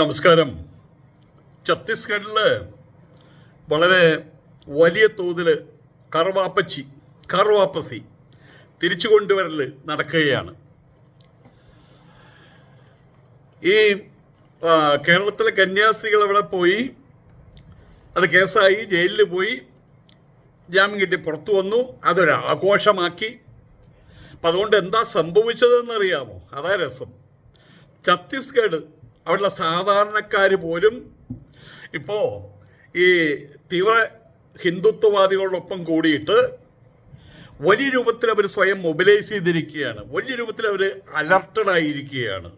നമസ്കാരം. ഛത്തീസ്ഗഡിൽ വളരെ വലിയ തോതിൽ കറുവാപ്പച്ചി കറുവാപ്പസി തിരിച്ചു കൊണ്ടുവരൽ നടക്കുകയാണ്. ഈ കേരളത്തിലെ കന്യാസ്ത്രീകൾ അവിടെ പോയി അത് കേസായി ജയിലിൽ പോയി ജാമ്യം കിട്ടി പുറത്തു വന്നു അതൊരു ആഘോഷമാക്കി. അപ്പം അതുകൊണ്ട് എന്താ സംഭവിച്ചതെന്നറിയാമോ? അതാ രസം. ഛത്തീസ്ഗഡ് അവിടെയുള്ള സാധാരണക്കാർ പോലും ഇപ്പോൾ ഈ തീവ്ര ഹിന്ദുത്വവാദികളോടൊപ്പം കൂടിയിട്ട് വലിയ രൂപത്തിൽ അവർ സ്വയം മൊബിലൈസ് ചെയ്തിരിക്കുകയാണ്. വലിയ രൂപത്തിൽ അവർ അലർട്ടഡ് ആയിരിക്കുകയാണ്.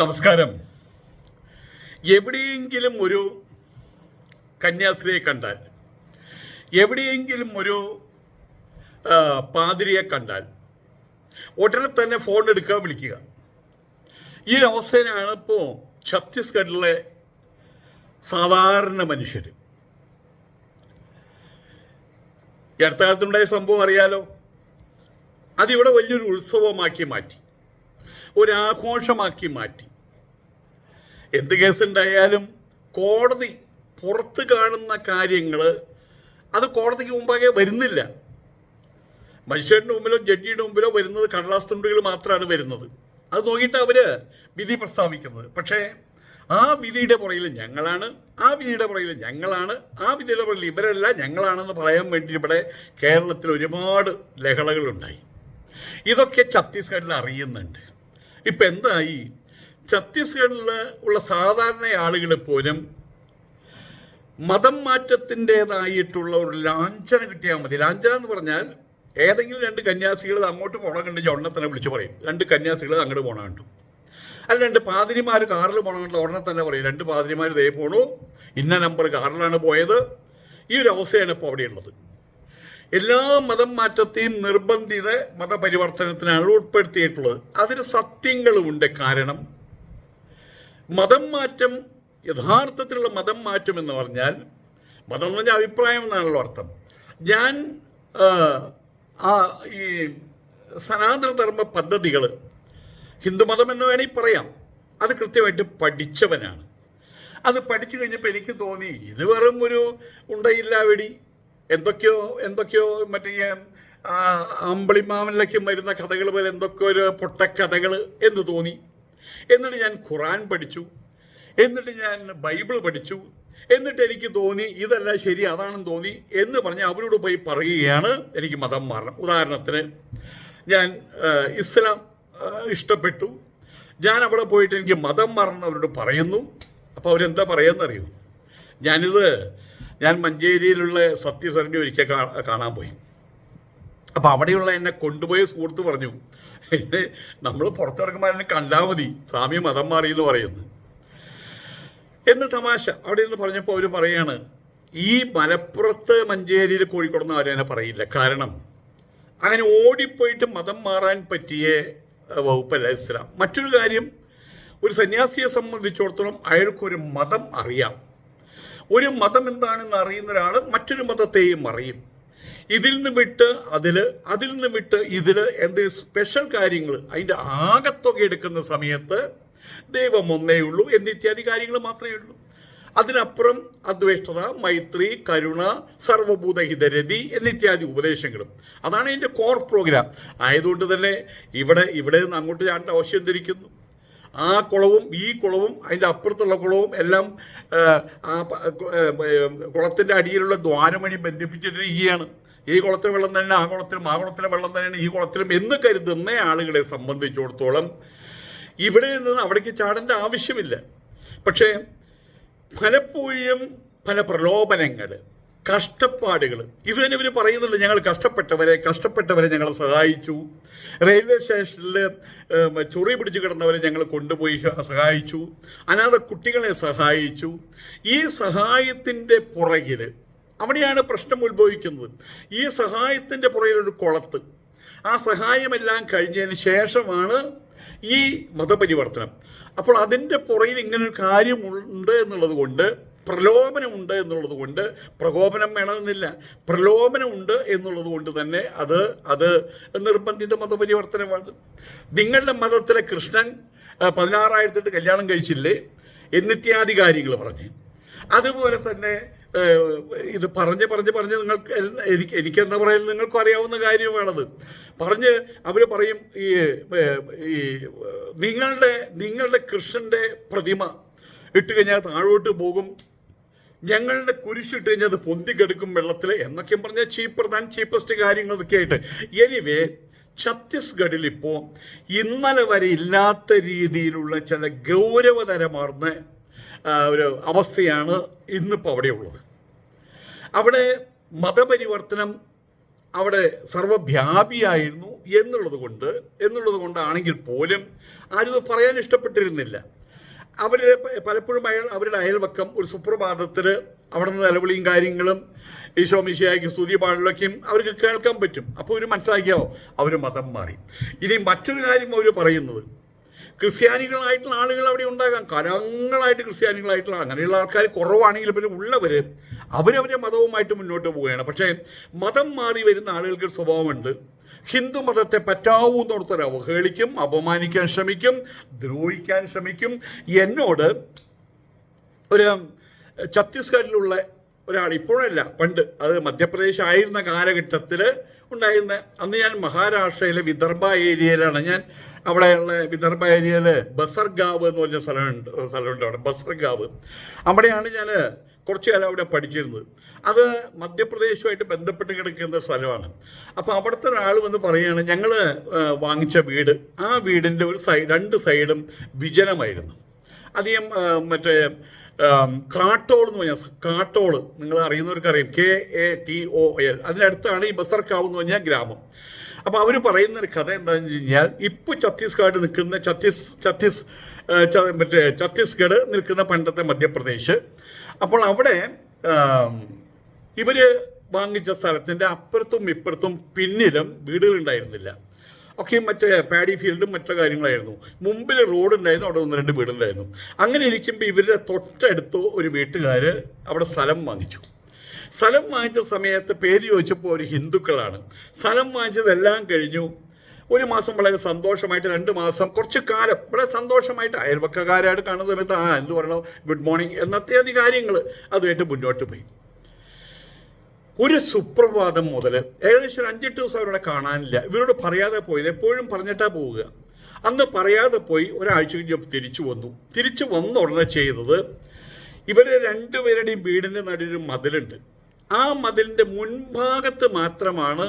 നമസ്കാരം. എവിടെയെങ്കിലും ഒരു കന്യാസ്ത്രീയെ കണ്ടാൽ എവിടെയെങ്കിലും ഒരു പാതിരിയെ കണ്ടാൽ. ഉടനെ തന്നെ ഫോൺ എടുക്കാൻ വിളിക്കുക. ഈ അവസ്ഥയിലാണ് ഇപ്പോൾ ഛത്തീസ്ഗഡിലെ സാധാരണ മനുഷ്യർ ഈ സംഭവം അറിയാലോ? അതിവിടെ വലിയൊരു ഉത്സവമാക്കി മാറ്റി. ഒരു ആഘോഷമാക്കി മാറ്റി. എന്ത് കേസുണ്ടായാലും കോടതി പുറത്ത് കാണുന്ന കാര്യങ്ങൾ അത് കോടതിക്ക് മുമ്പാകെ വരുന്നില്ല. മനുഷ്യരുടെ മുമ്പിലോ ജഡ്ജിയുടെ മുമ്പിലോ വരുന്നത് കടലാസ് തുണ്ടുകൾ മാത്രമാണ് വരുന്നത്. അത് നോക്കിയിട്ട് അവർ വിധി പ്രസ്താവിക്കുന്നത്. പക്ഷേ ആ വിധിയുടെ പുറകിൽ ഞങ്ങളാണ് ആ വിധിയുടെ പുറകിൽ ഞങ്ങളാണ് ആ വിധിയുടെ പുറകിൽ ഇവരല്ല ഞങ്ങളാണെന്ന് പറയാൻ വേണ്ടി ഇവിടെ കേരളത്തിൽ ഒരുപാട് ലഹളകളുണ്ടായി. ഇതൊക്കെ ഛത്തീസ്ഗഡിൽ അറിയുന്നുണ്ട്. ഇപ്പം എന്തായി? ഛത്തീസ്ഗഡിൽ ഉള്ള സാധാരണ ആളുകൾ പോലും മതം മാറ്റത്തിന്റെതായിട്ടുള്ള ഒരു ലാഞ്ചന കിട്ടിയാൽ മതി. ലാഞ്ചന എന്ന് പറഞ്ഞാൽ ഏതെങ്കിലും രണ്ട് കന്യാസികൾ അങ്ങോട്ട് പോകണമെന്നുണ്ടെങ്കിൽ ഉടനെ തന്നെ വിളിച്ചു പറയും. രണ്ട് കന്യാസികൾ അങ്ങോട്ട് പോകണം കണ്ടു. അല്ല രണ്ട് പാതിരിമാർ കാറിൽ പോകണമെന്നുള്ള ഉടനെ തന്നെ പറയും. രണ്ട് പാതിരിമാർ ദേ പോണു. ഇന്ന നമ്പർ കാറിലാണ് പോയത്. ഈ ഒരു അവസ്ഥയാണ് ഇപ്പോൾ അവിടെയുള്ളത് എല്ലാ മതം മാറ്റത്തെയും നിർബന്ധിത മതപരിവർത്തനത്തിനാണ് ഉൾപ്പെടുത്തിയിട്ടുള്ളത്. അതിന് സത്യങ്ങളുമുണ്ട് കാരണം മതം മാറ്റം യഥാർത്ഥത്തിലുള്ള മതം മാറ്റം എന്ന് പറഞ്ഞാൽ മതം എന്ന് പറഞ്ഞാൽ അഭിപ്രായം എന്നാണല്ലോ അർത്ഥം. ഞാൻ ആ, ഈ സനാതനധർമ്മ പദ്ധതികൾ ഹിന്ദുമതം എന്ന് വേണമെങ്കിൽ പറയാം. അത് കൃത്യമായിട്ട് പഠിച്ചവനാണ്. അത് പഠിച്ചു കഴിഞ്ഞപ്പോൾ എനിക്ക് തോന്നി ഇത് വെറും ഒരു ഉണ്ടയില്ല വെടി എന്തൊക്കെയോ എന്തൊക്കെയോ മറ്റേ അമ്പിളിമാമനിലേക്കും വരുന്ന കഥകൾ പോലെ എന്തൊക്കെ ഒരു പൊട്ടക്കഥകൾ എന്ന് തോന്നി. എന്നിട്ട് ഞാൻ ഖുറാൻ പഠിച്ചു. എന്നിട്ട് ഞാൻ ബൈബിൾ പഠിച്ചു. എന്നിട്ട് എനിക്ക് തോന്നി ഇതല്ല ശരി അതാണെന്ന് തോന്നി എന്ന് പറഞ്ഞ് അവരോട് പോയി പറയുകയാണ് എനിക്ക് മതം മാറണം. ഉദാഹരണത്തിന് ഞാൻ ഇസ്ലാം ഇഷ്ടപ്പെട്ടു. ഞാൻ അവിടെ പോയിട്ട് എനിക്ക് മതം മാറണം അവരോട് പറയുന്നു. അപ്പോൾ അവരെന്താ പറയുന്നറിയോ? ഞാനിത് ഞാൻ മഞ്ചേരിയിലുള്ള സത്യസരണി ഒരിക്കൽ കാണാൻ പോയി. അപ്പോൾ അവിടെയുള്ള എന്നെ കൊണ്ടുപോയ സുഹൃത്ത് പറഞ്ഞു നമ്മൾ പുറത്തിറക്കുമ്പോൾ എന്നെ കണ്ടാൽ മതി. സ്വാമി മതം മാറി എന്ന് പറയുന്നു. എന്ന് തമാശ. അവിടെ നിന്ന് പറഞ്ഞപ്പോൾ അവർ പറയാണ് ഈ മലപ്പുറത്ത് മഞ്ചേരിയിൽ കോഴിക്കോടെന്ന് അവരെന്നെ പറയില്ല. കാരണം അങ്ങനെ ഓടിപ്പോയിട്ട് മതം മാറാൻ പറ്റിയ വകുപ്പല്ല ഇസ്ലാം. മറ്റൊരു കാര്യം ഒരു സന്യാസിയെ സംബന്ധിച്ചിടത്തോളം അയാൾക്കൊരു മതം അറിയാം. ഒരു മതം എന്താണെന്ന് അറിയുന്ന ഒരാൾ മറ്റൊരു മതത്തെയും അറിയും. ഇതിൽ നിന്ന് വിട്ട് അതിൽ അതിൽ നിന്ന് വിട്ട് ഇതിൽ എന്തെങ്കിലും സ്പെഷ്യൽ കാര്യങ്ങൾ അതിന്റെ ആകത്തുക എടുക്കുന്ന സമയത്ത് ദൈവം ഒന്നേ ഉള്ളൂ എന്നിത്യാദി കാര്യങ്ങൾ മാത്രമേ ഉള്ളൂ. അതിനപ്പുറം അദ്വേഷ്ടത മൈത്രി കരുണ സർവഭൂതഹിതരതി എന്നിത്യാദി ഉപദേശങ്ങളും. അതാണ് എന്റെ കോർ പ്രോഗ്രാം ആയതുകൊണ്ട് തന്നെ ഇവിടെ ഇവിടെ നിന്ന് അങ്ങോട്ട് ചാണ്ട ആവശ്യം ധരിക്കുന്നു ആ കുളവും ഈ കുളവും അതിന്റെ അപ്പുറത്തുള്ള കുളവും എല്ലാം ആ കുളത്തിന്റെ അടിയിലുള്ള ദ്വാരം വഴി ബന്ധിപ്പിച്ചിട്ടിരിക്കുകയാണ്. ഈ കുളത്തിലെ വെള്ളം തന്നെ ആ കുളത്തിലും ആ കുളത്തിലെ വെള്ളം തന്നെയാണ് ഈ കുളത്തിലും എന്ന് കരുതുന്ന ആളുകളെ സംബന്ധിച്ചിടത്തോളം ഇവിടെ നിന്ന് അവിടേക്ക് ചാടേണ്ട ആവശ്യമില്ല. പക്ഷേ പലപ്പോഴും പല പ്രലോഭനങ്ങൾ കഷ്ടപ്പാടുകൾ ഇത് തന്നെ ഇവർ പറയുന്നുണ്ട് ഞങ്ങൾ കഷ്ടപ്പെട്ടവരെ കഷ്ടപ്പെട്ടവരെ ഞങ്ങൾ സഹായിച്ചു. റെയിൽവേ സ്റ്റേഷനിൽ ചൊറി പിടിച്ചു കിടന്നവരെ ഞങ്ങൾ കൊണ്ടുപോയി സഹായിച്ചു. അനാഥ കുട്ടികളെ സഹായിച്ചു. ഈ സഹായത്തിന്റെ പുറകിൽ അവിടെയാണ് പ്രശ്നം ഉത്ഭവിക്കുന്നത്. ഈ സഹായത്തിന്റെ പുറകിലൊരു കുളത്ത്. ആ സഹായമെല്ലാം കഴിഞ്ഞതിന് ശേഷമാണ് ഈ മതപരിവർത്തനം. അപ്പോൾ അതിന്റെ പുറയിൽ ഇങ്ങനെ ഒരു കാര്യമുണ്ട് എന്നുള്ളത് കൊണ്ട് പ്രലോഭനമുണ്ട് എന്നുള്ളത് കൊണ്ട് പ്രകോപനം വേണമെന്നില്ല. പ്രലോഭനമുണ്ട് എന്നുള്ളത് കൊണ്ട് തന്നെ അത് അത് നിർബന്ധിത മതപരിവർത്തനമാണ്. നിങ്ങളുടെ മതത്തിലെ കൃഷ്ണൻ പതിനാറായിരത്തിട്ട് കല്യാണം കഴിച്ചില്ലേ? എന്നിത്യാദി കാര്യങ്ങൾ പറഞ്ഞ്. അതുപോലെ തന്നെ ഇത് പറഞ്ഞ് പറഞ്ഞ് പറഞ്ഞ് നിങ്ങൾക്ക് എനിക്ക് എനിക്ക് എന്താ പറയുക നിങ്ങൾക്കും അറിയാവുന്ന കാര്യമാണത്. പറഞ്ഞ് അവർ പറയും ഈ ഈ നിങ്ങളുടെ നിങ്ങളുടെ കൃഷ്ണന്റെ പ്രതിമ ഇട്ട് കഴിഞ്ഞാൽ താഴോട്ട് പോകും. ഞങ്ങളുടെ കുരിശിട്ട് കഴിഞ്ഞാൽ അത് പൊന്തിക്കെടുക്കും വെള്ളത്തിൽ എന്നൊക്കെ പറഞ്ഞ ചീപ്പർ ദാൻ ചീപ്പസ്റ്റ് കാര്യങ്ങളൊക്കെ ആയിട്ട്. എനിവേ ഛത്തീസ്ഗഡിൽ ഇപ്പോൾ ഇന്നലെ വരെ ഇല്ലാത്ത രീതിയിലുള്ള ചില ഗൗരവതരമാർന്ന ഒരു അവസ്ഥയാണ് ഇന്നിപ്പോൾ അവിടെ ഉള്ളത് അവിടെ മതപരിവർത്തനം അവിടെ സർവവ്യാപിയായിരുന്നു എന്നുള്ളത് കൊണ്ട് എന്നുള്ളത് കൊണ്ടാണെങ്കിൽ പോലും ആരും പറയാൻ ഇഷ്ടപ്പെട്ടിരുന്നില്ല. അവരുടെ പലപ്പോഴും അയാൾ അവരുടെ അയൽവക്കം ഒരു സുപ്രഭാതത്തിൽ അവിടെ നിന്ന് നിലവിളിയും കാര്യങ്ങളും ഈശോ മിശിയാക്കി സ്തുതി പാടലൊക്കെയും അവർക്ക് കേൾക്കാൻ പറ്റും. അപ്പോൾ ഒരു മനസ്സിലാക്കിയാവോ അവർ മതം മാറി. ഇനി മറ്റൊരു കാര്യം അവർ പറയുന്നത്. ക്രിസ്ത്യാനികളായിട്ടുള്ള ആളുകൾ അവിടെ ഉണ്ടാകാം. കരങ്ങളായിട്ട് ക്രിസ്ത്യാനികളായിട്ടുള്ള അങ്ങനെയുള്ള ആൾക്കാർ കുറവാണെങ്കിൽ പിന്നെ ഉള്ളവർ അവരവരെ മതവുമായിട്ട് മുന്നോട്ട് പോവുകയാണ്. പക്ഷേ മതം മാറി വരുന്ന ആളുകൾക്ക് സ്വഭാവമുണ്ട്. ഹിന്ദു മതത്തെ പറ്റാവുന്നിടത്തൊരു അവഹേളിക്കും അപമാനിക്കാൻ ശ്രമിക്കും ദ്രോഹിക്കാൻ ശ്രമിക്കും. എന്നോട് ഒരു ഛത്തീസ്ഗഡിലുള്ള ഒരാൾ ഇപ്പോഴല്ല പണ്ട്. അത് മധ്യപ്രദേശ് ആയിരുന്ന കാലഘട്ടത്തിൽ ഉണ്ടായിരുന്ന അന്ന് ഞാൻ മഹാരാഷ്ട്രയിലെ വിദർഭ ഏരിയയിലാണ്. ഞാൻ അവിടെയുള്ള വിദർഭ ഏരിയയിൽ ബസർഗാവ് എന്ന് പറഞ്ഞ സ്ഥലമുണ്ട് സ്ഥലമുണ്ട് അവിടെ ബസർഗാവ്. അവിടെയാണ് ഞാൻ കുറച്ചു കാലം അവിടെ പഠിച്ചിരുന്നത്. അത് മധ്യപ്രദേശുമായിട്ട് ബന്ധപ്പെട്ട് കിടക്കുന്ന സ്ഥലമാണ്. അപ്പോൾ അവിടുത്തെ ഒരാൾ വന്ന് പറയുകയാണ് ഞങ്ങൾ വാങ്ങിച്ച വീട് ആ വീടിന്റെ ഒരു സൈഡ് രണ്ട് സൈഡും വിജനമായിരുന്നു. അധികം മറ്റേ കാട്ടോൾ എന്ന് പറഞ്ഞാൽ കാട്ടോൾ. നിങ്ങൾ അറിയുന്നവർക്ക് അറിയാം K A T O L. അതിനടുത്താണ് ഈ ബസർക്കാവ് എന്ന് പറഞ്ഞാൽ ഗ്രാമം. അപ്പോൾ അവർ പറയുന്ന ഒരു കഥ എന്താണെന്ന് കഴിഞ്ഞാൽ ഇപ്പോൾ ഛത്തീസ്ഗഡ് നിൽക്കുന്ന ഛത്തീസ് ഛത്തീസ് മറ്റേ ഛത്തീസ്ഗഡ് നിൽക്കുന്ന പണ്ടത്തെ മധ്യപ്രദേശ്. അപ്പോൾ അവിടെ ഇവർ വാങ്ങിച്ച സ്ഥലത്തിന്റെ അപ്പുറത്തും ഇപ്പുറത്തും പിന്നിലും വീടുകളുണ്ടായിരുന്നില്ല. ഒക്കെ മറ്റേ പാഡി ഫീൽഡും മറ്റു കാര്യങ്ങളായിരുന്നു. മുമ്പിൽ റോഡ് ഉണ്ടായിരുന്നു അവിടെ ഒന്ന് രണ്ട് വീടുണ്ടായിരുന്നു. അങ്ങനെ ഇരിക്കുമ്പോൾ ഇവരുടെ തൊട്ടടുത്ത് ഒരു വീട്ടുകാർ അവിടെ സ്ഥലം വാങ്ങിച്ചു. സ്ഥലം വാങ്ങിച്ച സമയത്ത് പേര് ചോദിച്ചപ്പോൾ ഒരു ഹിന്ദുക്കളാണ്. സ്ഥലം വാങ്ങിച്ചതെല്ലാം കഴിഞ്ഞു. ഒരു മാസം വളരെ സന്തോഷമായിട്ട് രണ്ട് മാസം കുറച്ച് കാലം വളരെ സന്തോഷമായിട്ട് അയൽവക്കക്കാരായിട്ട് കാണുന്ന സമയത്ത് ആ എന്ത് പറയണോ? ഗുഡ് മോർണിംഗ് എന്നത്തെ കാര്യങ്ങൾ അതുമായിട്ട് മുന്നോട്ട് പോയി. ഒരു സുപ്രഭാതം മുതൽ ഏകദേശം ഒരു അഞ്ചെട്ട് ദിവസം അവരോട് കാണാനില്ല. ഇവരോട് പറയാതെ പോയത് എപ്പോഴും പറഞ്ഞിട്ടാ പോവുക. അന്ന് പറയാതെ പോയി ഒരാഴ്ച കഴിഞ്ഞ് തിരിച്ചു വന്നു. തിരിച്ചു വന്ന ഉടനെ ചെയ്തത് ഇവർ രണ്ടുപേരുടെയും വീടിന്റെ നടുവിൽ മതിലുണ്ട്. ആ മതിലിന്റെ മുൻഭാഗത്ത് മാത്രമാണ്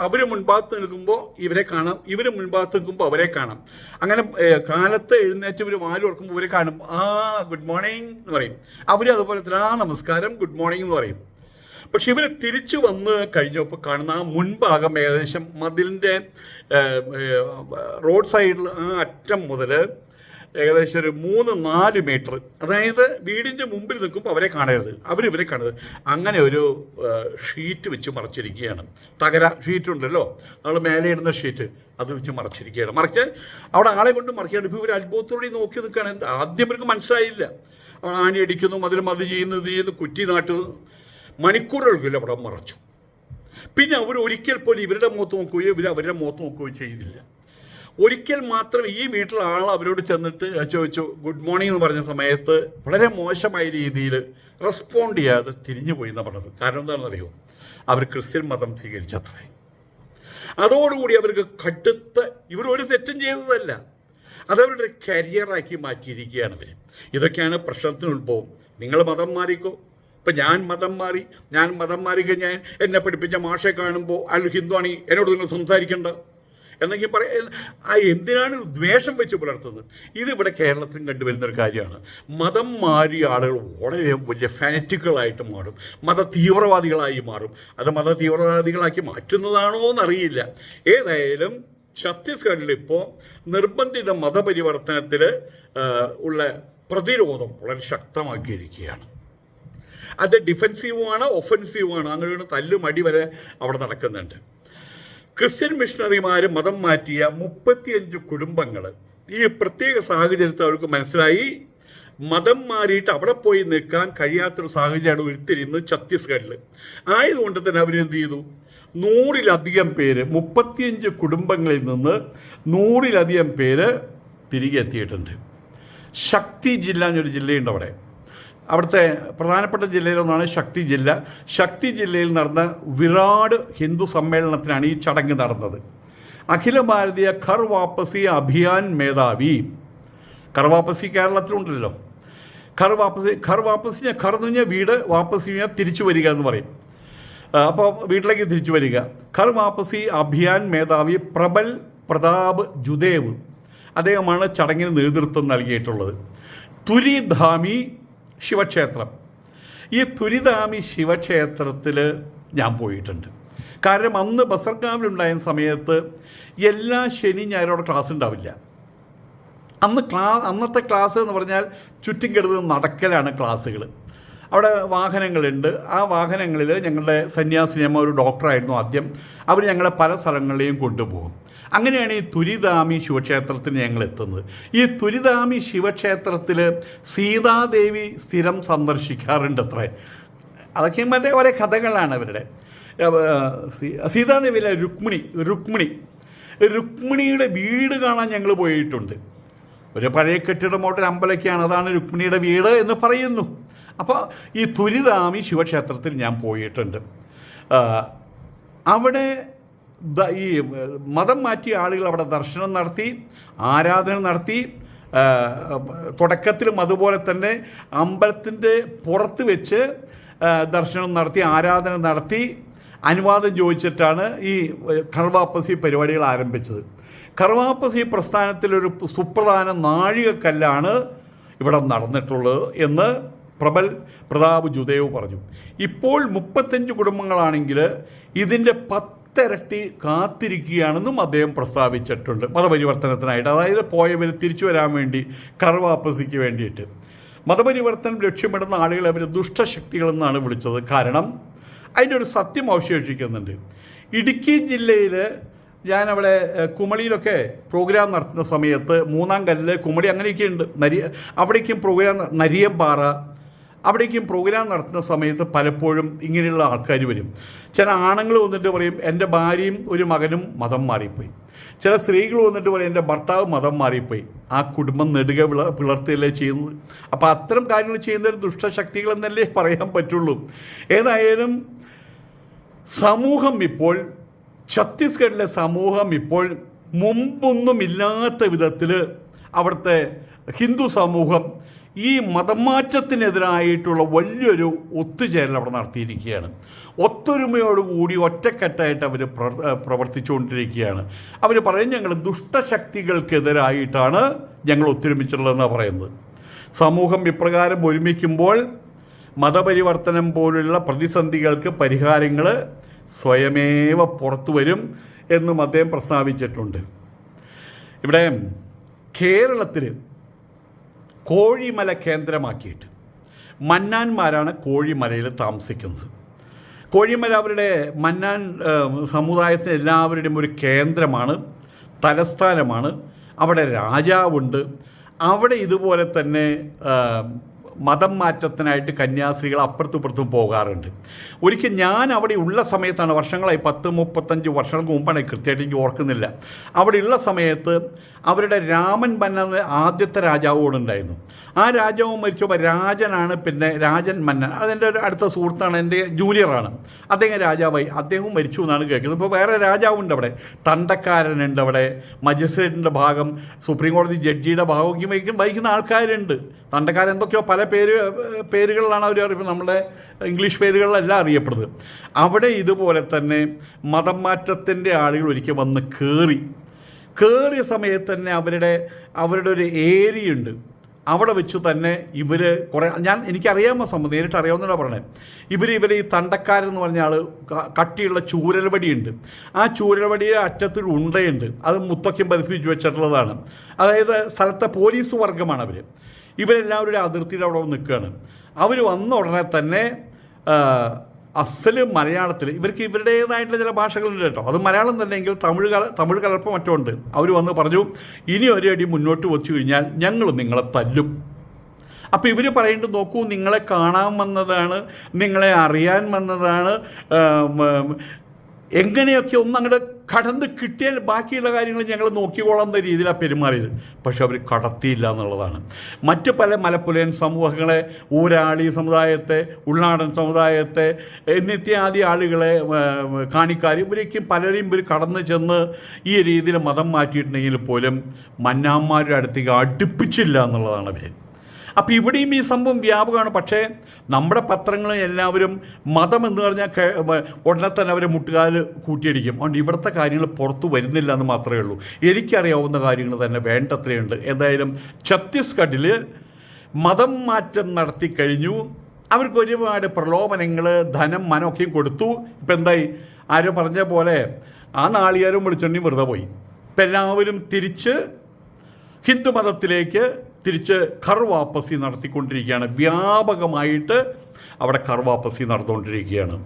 അവർ മുൻഭാഗത്ത് നിൽക്കുമ്പോൾ ഇവരെ കാണാം. ഇവർ മുൻഭാഗത്ത് നിൽക്കുമ്പോൾ അവരെ കാണാം. അങ്ങനെ കാലത്ത് എഴുന്നേറ്റ് ഇവർ വാൽ ഓർക്കുമ്പോൾ ഇവരെ കാണും. ആ ഗുഡ് മോർണിംഗ് എന്ന് പറയും. അവർ അതുപോലെ തന്നെ ആ നമസ്കാരം ഗുഡ് മോർണിംഗ് എന്ന് പറയും. പക്ഷെ ഇവർ തിരിച്ചു വന്ന് കഴിഞ്ഞപ്പോൾ കാണുന്ന ആ മുൻഭാഗം ഏകദേശം മതിലിന്റെ റോഡ് സൈഡിൽ ആ അറ്റം മുതൽ ഏകദേശം ഒരു മൂന്ന് നാല് മീറ്റർ. അതായത് വീടിന്റെ മുമ്പിൽ നിൽക്കുമ്പോൾ അവരെ കാണരുത്. അവരിവരെ കാണരുത്. അങ്ങനെ ഒരു ഷീറ്റ് വെച്ച് മറച്ചിരിക്കുകയാണ്. തകര ഷീറ്റ് ഉണ്ടല്ലോ നമ്മൾ മേലെ ഇടുന്ന ഷീറ്റ് അത് വെച്ച് മറച്ചിരിക്കുകയാണ്. മറിച്ച് അവിടെ ആളെ കൊണ്ട് മറിക്കുകയാണ് ഇപ്പോൾ ഇവർ അത്ഭുതത്തോടെ നോക്കി നിൽക്കുകയാണ്. ആദ്യം ഇവർക്ക് മനസ്സിലായില്ല. ആണി അടിക്കുന്നു മതിൽ മതി ചെയ്യുന്നു ഇത് ചെയ്യുന്നു കുറ്റി നാട്ടുന്നു. മണിക്കൂറുകൾക്കില്ല അവിടെ മറച്ചു. പിന്നെ അവർ ഒരിക്കൽ പോലും ഇവരുടെ മുഖത്ത് നോക്കുകയോ ഇവർ അവരുടെ മുഖത്ത് നോക്കുകയോ ചെയ്തില്ല. ഒരിക്കൽ മാത്രം ഈ വീട്ടിലെ ആൾ അവരോട് ചെന്നിട്ട് ചോദിച്ചു ഗുഡ് മോർണിംഗ് എന്ന് പറഞ്ഞ സമയത്ത് വളരെ മോശമായ രീതിയിൽ റെസ്പോണ്ട് ചെയ്യാതെ തിരിഞ്ഞു പോയി എന്നാണ് പറഞ്ഞത്. കാരണം എന്താണെന്നറിയോ? അവർ ക്രിസ്ത്യൻ മതം സ്വീകരിച്ചത്രേ. അതോടുകൂടി അവർക്ക് കടുത്ത ഇവർ ഒരു തെറ്റും ചെയ്തതല്ല. അതവരുടെ കരിയറാക്കി മാറ്റിയിരിക്കുകയാണ് ഇവർ ഇതൊക്കെയാണ് പ്രശ്നത്തിന് ഉത്ഭവം നിങ്ങൾ മതം മാറിക്കോ? ഇപ്പം ഞാൻ മതം മാറി ഞാൻ മതം മാറി കഴിഞ്ഞാൽ എന്നെ പഠിപ്പിച്ച മാഷെ കാണുമ്പോൾ അയാൾ ഹിന്ദു ആണെങ്കിൽ എന്നോട് നിങ്ങൾ സംസാരിക്കേണ്ട. എന്നെങ്കിൽ പറയാ ആ എന്തിനാണ് ദ്വേഷം വെച്ച് പുലർത്തുന്നത്? ഇതിവിടെ കേരളത്തിലും കണ്ടുവരുന്ന ഒരു കാര്യമാണ്. മതം മാറിയ ആളുകൾ വളരെ വലിയ ഫാനറ്റിക്കുകളായിട്ട് മാറും. മത തീവ്രവാദികളായി മാറും. അത് മത തീവ്രവാദികളാക്കി മാറ്റുന്നതാണോ എന്നറിയില്ല. ഏതായാലും ഛത്തീസ്ഗഡിൽ ഇപ്പോൾ നിർബന്ധിത മതപരിവർത്തനത്തിൽ ഉള്ള പ്രതിരോധം വളരെ ശക്തമാക്കിയിരിക്കുകയാണ്. അത് ഡിഫെൻസീവുമാണ് ഒഫൻസീവുമാണ്. അങ്ങനെയുള്ള തല്ലുമടി വരെ അവിടെ നടക്കുന്നുണ്ട്. ക്രിസ്ത്യൻ മിഷണറിമാർ മതം മാറ്റിയ മുപ്പത്തിയഞ്ച് കുടുംബങ്ങൾ ഈ പ്രത്യേക സാഹചര്യത്തിൽ അവർക്ക് മനസ്സിലായി. മതം മാറിയിട്ട് അവിടെ പോയി നിൽക്കാൻ കഴിയാത്തൊരു സാഹചര്യമാണ് ഉരുത്തിരിയുന്നത് ഛത്തീസ്ഗഡിൽ ആയതുകൊണ്ട് തന്നെ അവരെന്ത് ചെയ്തു? നൂറിലധികം പേര് മുപ്പത്തിയഞ്ച് കുടുംബങ്ങളിൽ നിന്ന് നൂറിലധികം പേര് തിരികെ എത്തിയിട്ടുണ്ട് ശക്തി ജില്ല എന്നൊരു ജില്ലയുണ്ട് അവിടെ. അവിടുത്തെ പ്രധാനപ്പെട്ട ജില്ലയിലൊന്നാണ് ശക്തി ജില്ല. ശക്തി ജില്ലയിൽ നടന്ന വിരാട് ഹിന്ദു സമ്മേളനത്തിനാണ് ഈ ചടങ്ങ് നടന്നത്. അഖില ഭാരതീയ ഖർ വാപ്പസി അഭിയാൻ മേധാവി. ഖർ വാപ്പസി കേരളത്തിലുണ്ടല്ലോ. ഖർ വാപ്പസി ഖർ വാപ്പസി ഖർ എന്ന് പറഞ്ഞാൽ വീട് വാപ്പസി കഴിഞ്ഞാൽ തിരിച്ചു വരിക എന്ന് പറയും. അപ്പോൾ വീട്ടിലേക്ക് തിരിച്ചു വരിക. ഖർ വാപ്പസി അഭിയാൻ മേധാവി പ്രബൽ പ്രതാപ് ജുദേവ് അദ്ദേഹമാണ് ചടങ്ങിന് നേതൃത്വം നൽകിയിട്ടുള്ളത്. തുരിധാമി ശിവക്ഷേത്രം. ഈ തുരിതാമി ശിവക്ഷേത്രത്തിൽ ഞാൻ പോയിട്ടുണ്ട്. കാരണം അന്ന് ബസർഗാവിലുണ്ടായ സമയത്ത് എല്ലാ ശനി ഞായറോടെ ക്ലാസ് ഉണ്ടാവില്ല. അന്ന് ക്ലാ അന്നത്തെ ക്ലാസ് എന്ന് പറഞ്ഞാൽ ചുറ്റും കിടന്ന് നടക്കലാണ് ക്ലാസ്സുകൾ അവിടെ വാഹനങ്ങളുണ്ട്. ആ വാഹനങ്ങളിൽ ഞങ്ങളുടെ സന്യാസിനിയമ്മ ഒരു ഡോക്ടറായിരുന്നു ആദ്യം. അവർ ഞങ്ങളെ പല സ്ഥലങ്ങളിലെയും കൊണ്ടുപോകും. അങ്ങനെയാണ് ഈ തുരിതാമി ശിവക്ഷേത്രത്തിന് ഞങ്ങൾ എത്തുന്നത്. ഈ തുരിതാമി ശിവക്ഷേത്രത്തിൽ സീതാദേവി സ്ഥിരം സന്ദർശിക്കാറുണ്ട് അത്രേ അതൊക്കെ മറ്റേ ഓരോ കഥകളാണ് അവരുടെ. സീതാദേവിയിലെ രുക്മിണി രുക്മിണി. രുക്മിണിയുടെ വീട് കാണാൻ ഞങ്ങൾ പോയിട്ടുണ്ട്. ഒരു പഴയ കെട്ടിടമോട്ടൊരു അമ്പലമൊക്കെയാണ്. അതാണ് രുക്മിണിയുടെ വീട് എന്ന് പറയുന്നു. അപ്പോൾ ഈ തുരിതാമി ശിവക്ഷേത്രത്തിൽ ഞാൻ പോയിട്ടുണ്ട്. അവിടെ ഈ മതം മാറ്റിയ ആളുകൾ അവിടെ ദർശനം നടത്തി ആരാധന നടത്തി തുടക്കത്തിലും അതുപോലെ തന്നെ അമ്പലത്തിന്റെ പുറത്ത് വെച്ച് ദർശനം നടത്തി ആരാധന നടത്തി അനുവാദം ചോദിച്ചിട്ടാണ് ഈ കർവാപ്പസി പരിപാടികൾ ആരംഭിച്ചത്. കർവാപ്പസി പ്രസ്ഥാനത്തിലൊരു സുപ്രധാന നാഴികക്കല്ലാണ് ഇവിടെ നടന്നിട്ടുള്ളത് എന്ന് പ്രബൽ പ്രതാപ് ജുദേവ് പറഞ്ഞു. ഇപ്പോൾ മുപ്പത്തഞ്ച് കുടുംബങ്ങളാണെങ്കിൽ ഇതിന്റെ പത്തിരട്ടി കാത്തിരിക്കുകയാണെന്നും അദ്ദേഹം പ്രസ്താവിച്ചിട്ടുണ്ട്. മതപരിവർത്തനത്തിനായിട്ട്. അതായത് പോയവർ തിരിച്ചു വരാൻ വേണ്ടി കർവാപ്പസിക്ക് വേണ്ടിയിട്ട്. മതപരിവർത്തനം ലക്ഷ്യമിടുന്ന ആളുകളെ അവർ ദുഷ്ടശക്തികളെന്നാണ് വിളിച്ചത്. കാരണം അതിന്റെ ഒരു സത്യം അവശേഷിക്കുന്നുണ്ട്. ഇടുക്കി ജില്ലയിൽ ഞാൻ അവിടെ കുമളിയിലൊക്കെ പ്രോഗ്രാം നടത്തുന്ന സമയത്ത് മൂന്നാം കല്ല് കുമളി അങ്ങനെയൊക്കെ ഉണ്ട് നരി അവിടേക്കും പ്രോഗ്രാം നരിയമ്പാറ അവിടേക്കും പ്രോഗ്രാം നടത്തുന്ന സമയത്ത് പലപ്പോഴും ഇങ്ങനെയുള്ള ആൾക്കാർ വരും. ചില ആണുങ്ങൾ വന്നിട്ട് പറയും എന്റെ ഭാര്യയും ഒരു മകനും മതം മാറിപ്പോയി. ചില സ്ത്രീകൾ വന്നിട്ട് പറയും എന്റെ ഭർത്താവ് മതം മാറിപ്പോയി. ആ കുടുംബം നെടുക വിള പിളർത്തുകയല്ലേ ചെയ്യുന്നത്? അപ്പോൾ അത്തരം കാര്യങ്ങൾ ചെയ്യുന്നവർ ദുഷ്ടശക്തികളെന്നല്ലേ പറയാൻ പറ്റുള്ളൂ. ഏതായാലും സമൂഹം ഇപ്പോൾ ഛത്തീസ്ഗഡിലെ സമൂഹം ഇപ്പോൾ മുമ്പൊന്നുമില്ലാത്ത വിധത്തിൽ അവിടുത്തെ ഹിന്ദു സമൂഹം ഈ മതമാറ്റത്തിനെതിരായിട്ടുള്ള വലിയൊരു ഒത്തുചേരൽ അവിടെ നടത്തിയിരിക്കുകയാണ്. ഒത്തൊരുമയോടുകൂടി ഒറ്റക്കെട്ടായിട്ട് അവർ പ്രവർത്തിച്ചുകൊണ്ടിരിക്കുകയാണ്. അവർ പറയും ഞങ്ങൾ ദുഷ്ടശക്തികൾക്കെതിരായിട്ടാണ് ഞങ്ങൾ ഒത്തൊരുമിച്ചിട്ടുള്ളതെന്നാണ് പറയുന്നത്. സമൂഹം ഇപ്രകാരം ഒരുമിക്കുമ്പോൾ മതപരിവർത്തനം പോലുള്ള പ്രതിസന്ധികൾക്ക് പരിഹാരങ്ങൾ സ്വയമേവ പുറത്തു വരും എന്നും അദ്ദേഹം പ്രസ്താവിച്ചിട്ടുണ്ട്. ഇവിടെ കേരളത്തിൽ കോഴിമല കേന്ദ്രമാക്കിയിട്ട്. മന്നാന്മാരാണ് കോഴിമലയിൽ താമസിക്കുന്നത്. കോഴിമല അവരുടെ മന്നാൻ സമുദായത്തിന് എല്ലാവരുടെയും ഒരു കേന്ദ്രമാണ് തലസ്ഥാനമാണ്. അവിടെ രാജാവുണ്ട്. അവിടെ ഇതുപോലെ തന്നെ മതം മാറ്റത്തിനായിട്ട് കന്യാസ്ത്രീകൾ അപ്പുറത്തും ഇപ്പുറത്തും പോകാറുണ്ട്. ഒരിക്കൽ ഞാൻ അവിടെ ഉള്ള സമയത്താണ് വർഷങ്ങളായി പത്ത് മുപ്പത്തഞ്ച് വർഷങ്ങൾക്ക് മുമ്പാണ് കൃത്യമായിട്ട് എനിക്ക് ഓർക്കുന്നില്ല. അവിടെ ഉള്ള സമയത്ത് അവരുടെ രാമൻ മന്നൻ ആദ്യത്തെ രാജാവോടുണ്ടായിരുന്നു ആ രാജാവ് മരിച്ചപ്പോൾ രാജനാണ് പിന്നെ രാജൻ മന്നൻ. അതെന്റെ ഒരു അടുത്ത സുഹൃത്താണ് എന്റെ ജൂനിയറാണ്. അദ്ദേഹം രാജാവായി. അദ്ദേഹവും മരിച്ചു എന്നാണ് കേൾക്കുന്നത്. ഇപ്പോൾ വേറെ രാജാവുണ്ട് അവിടെ. തണ്ടക്കാരനുണ്ട് അവിടെ. മജിസ്ട്രേറ്റിന്റെ ഭാഗം സുപ്രീം കോടതി ജഡ്ജിയുടെ വഹിക്കും വഹിക്കുന്ന ആൾക്കാരുണ്ട്. തണ്ടക്കാരൻ എന്തൊക്കെയോ പല പേര് പേരുകളിലാണ് അവർ അറിയുന്നത്. നമ്മുടെ ഇംഗ്ലീഷ് പേരുകളിലല്ല അറിയപ്പെടുന്നത്. അവിടെ ഇതുപോലെ തന്നെ മതം മാറ്റത്തിന്റെ ആളുകൾ ഒരിക്കൽ വന്ന് കയറി കയറിയ സമയത്ത് തന്നെ അവരുടെ അവരുടെ ഒരു ഏരിയുണ്ട്. അവിടെ വെച്ച് തന്നെ ഇവർ കുറേ ഞാൻ എനിക്കറിയാമോ സംബന്ധം നേരിട്ട് അറിയാവുന്നതാണ് പറഞ്ഞത്. ഇവർ ഇവർ ഈ തണ്ടക്കാരെന്ന് പറഞ്ഞ ആൾ കട്ടിയുള്ള ചൂരൽവടിയുണ്ട്. ആ ചൂരൽവടിയെ അറ്റത്തൊരു ഉണ്ടയുണ്ട്. അത് മുത്തക്കം പതിപ്പിച്ച് വെച്ചിട്ടുള്ളതാണ്. അതായത് സ്ഥലത്തെ പോലീസ് വർഗമാണ് അവർ ഇവരെല്ലാവരും അതിർത്തിയിൽ അവിടെ നിൽക്കുകയാണ്. അവർ വന്ന ഉടനെ തന്നെ അസൽ മലയാളത്തിൽ ഇവർക്ക് ഇവരുടേതായിട്ടുള്ള ചില ഭാഷകളുണ്ട് കേട്ടോ. അത് മലയാളം തന്നെയെങ്കിൽ തമിഴ് കല തമിഴ് കലർപ്പം മറ്റോ ഉണ്ട് അവർ വന്ന് പറഞ്ഞു ഇനി ഒരടി മുന്നോട്ട് വെച്ചു കഴിഞ്ഞാൽ ഞങ്ങൾ നിങ്ങളെ തല്ലും. അപ്പോൾ ഇവർ പറയുന്നത് നോക്കൂ നിങ്ങളെ കാണാൻ വന്നതാണ് നിങ്ങളെ അറിയാൻ വന്നതാണ് എങ്ങനെയൊക്കെ ഒന്ന് അങ്ങോട്ട് കടന്ന് കിട്ടിയാൽ ബാക്കിയുള്ള കാര്യങ്ങൾ ഞങ്ങൾ നോക്കിക്കോളാം എന്ന രീതിയിലാണ് പെരുമാറിയത്. പക്ഷെ അവർ കടത്തിയില്ല എന്നുള്ളതാണ്. മറ്റ് പല മലപ്പുലയൻ സമൂഹങ്ങളെ ഊരാളി സമുദായത്തെ ഉൾനാടൻ സമുദായത്തെ നിത്യാദി ആളുകളെ കാണിക്കാർ ഇവരേക്കും പലരെയും ഇവർ കടന്നു ചെന്ന് ഈ രീതിയിൽ മതം മാറ്റിയിട്ടുണ്ടെങ്കിൽ പോലും മന്നാന്മാരുടെ അടുത്തേക്ക് അടുപ്പിച്ചില്ല എന്നുള്ളതാണ് അവർ അപ്പോൾ ഇവിടെയും ഈ സംഭവം വ്യാപകമാണ്. പക്ഷേ നമ്മുടെ പത്രങ്ങൾ എല്ലാവരും മതം എന്ന് പറഞ്ഞാൽ ഉടനെ തന്നെ അവരെ മുട്ടുകാൽ കൂട്ടിയടിക്കും. അതുകൊണ്ട് ഇവിടുത്തെ കാര്യങ്ങൾ പുറത്തു വരുന്നില്ല എന്ന് മാത്രമേ ഉള്ളൂ. എനിക്കറിയാവുന്ന കാര്യങ്ങൾ തന്നെ വേണ്ടത്രയുണ്ട്. എന്തായാലും ഛത്തീസ്ഗഡിൽ മതം മാറ്റം നടത്തി കഴിഞ്ഞു. അവർക്ക് ഒരുപാട് പ്രലോഭനങ്ങൾ ധനം മനമൊക്കെയും കൊടുത്തു. ഇപ്പം എന്തായി? ആരോ പറഞ്ഞ പോലെ ആ നാളികാരും വിളിച്ചോണ്ടി വെറുതെ പോയി. ഇപ്പം എല്ലാവരും തിരിച്ച് ഹിന്ദു മതത്തിലേക്ക് തിരിച്ച് കർവാപ്പസി നടത്തിക്കൊണ്ടിരിക്കുകയാണ്. വ്യാപകമായിട്ട് അവിടെ കർവാപ്പസി നടന്നുകൊണ്ടിരിക്കുകയാണ്.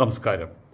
നമസ്കാരം.